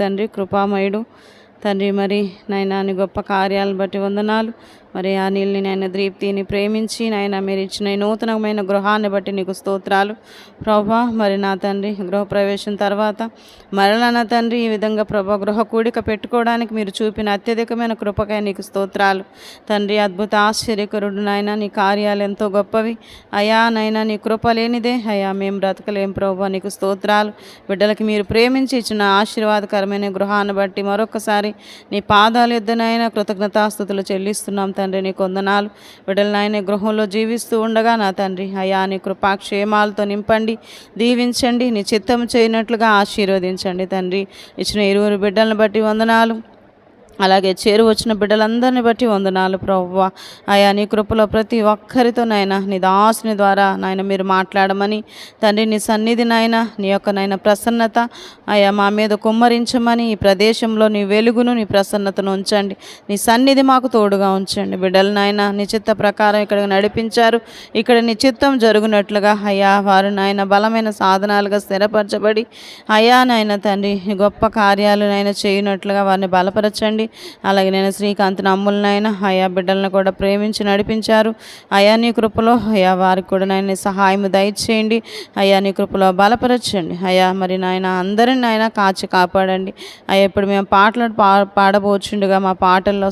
తండ్రి కృపామయుడు. తండ్రి మరి నైనా నీ గొప్ప కార్యాలను బట్టి వందనాలు. మరి ఆ నీళ్ళని నాయన దీప్తిని ప్రేమించి నాయన మీరు ఇచ్చిన నూతనమైన గృహాన్ని బట్టి నీకు స్తోత్రాలు. ప్రభా మరి నా తండ్రి గృహప్రవేశం తర్వాత మరలా నా తండ్రి ఈ విధంగా ప్రభా గృహ కూడిక పెట్టుకోవడానికి మీరు చూపిన అత్యధికమైన కృపకై నీకు స్తోత్రాలు. తండ్రి అద్భుత ఆశ్చర్యకరుడు నాయన నీ కార్యాలు ఎంతో గొప్పవి. అయా నైనా నీ కృప లేనిదే అయా మేము బ్రతకలేం ప్రభా నీకు స్తోత్రాలు. బిడ్డలకి మీరు ప్రేమించి ఇచ్చిన ఆశీర్వాదకరమైన గృహాన్ని బట్టి మరొకసారి నీ పాదాలు ఎద్దనైనా కృతజ్ఞతాస్థుతులు చెల్లిస్తున్నాం తండ్రి. తండ్రి నీ కొందనాలు బిడ్డలు నాయన గృహంలో జీవిస్తూ ఉండగా నా తండ్రి అయా నీ కృపాక్షేమాలతో నింపండి దీవించండి నీ చిత్తం చేయనట్లుగా ఆశీర్వదించండి తండ్రి. ఇచ్చిన ఇరువురు బిడ్డలను బట్టి వందనాలు. అలాగే చేరు వచ్చిన బిడ్డలందరిని బట్టి వందనాలు ప్రవ్వ. అయా నీ కృపలో ప్రతి ఒక్కరితో నాయన నీ దాసుని ద్వారా నాయన మీరు మాట్లాడమని తండ్రి నీ సన్నిధి నాయన నీ యొక్క నాయన ప్రసన్నత అయా మా మీద కుమ్మరించమని ఈ ప్రదేశంలో నీ వెలుగును నీ ప్రసన్నతను ఉంచండి. నీ సన్నిధి మాకు తోడుగా ఉంచండి. బిడ్డలు నాయన నీ చిత్త ప్రకారం ఇక్కడ నడిపించారు. ఇక్కడ నీ చిత్తం జరుగునట్లుగా అయ్యా వారు నాయన బలమైన సాధనాలుగా స్థిరపరచబడి అయా నాయన తండ్రి గొప్ప కార్యాలు నాయన చేయనట్లుగా వారిని బలపరచండి. అలాగే నేను శ్రీకాంత్ నమ్ములనైనా అయా బిడ్డలను కూడా ప్రేమించి నడిపించారు. అయా నీ కృపలో అయా వారికి కూడా నాయన సహాయం దయచేయండి. అయా నీ కృపలో బలపరచండి. అయా మరి నాయన అందరిని నాయన కాచి కాపాడండి. అయ్యా ఇప్పుడు మేము పాటలు పా పాడబోచుండగా మా పాటల్లో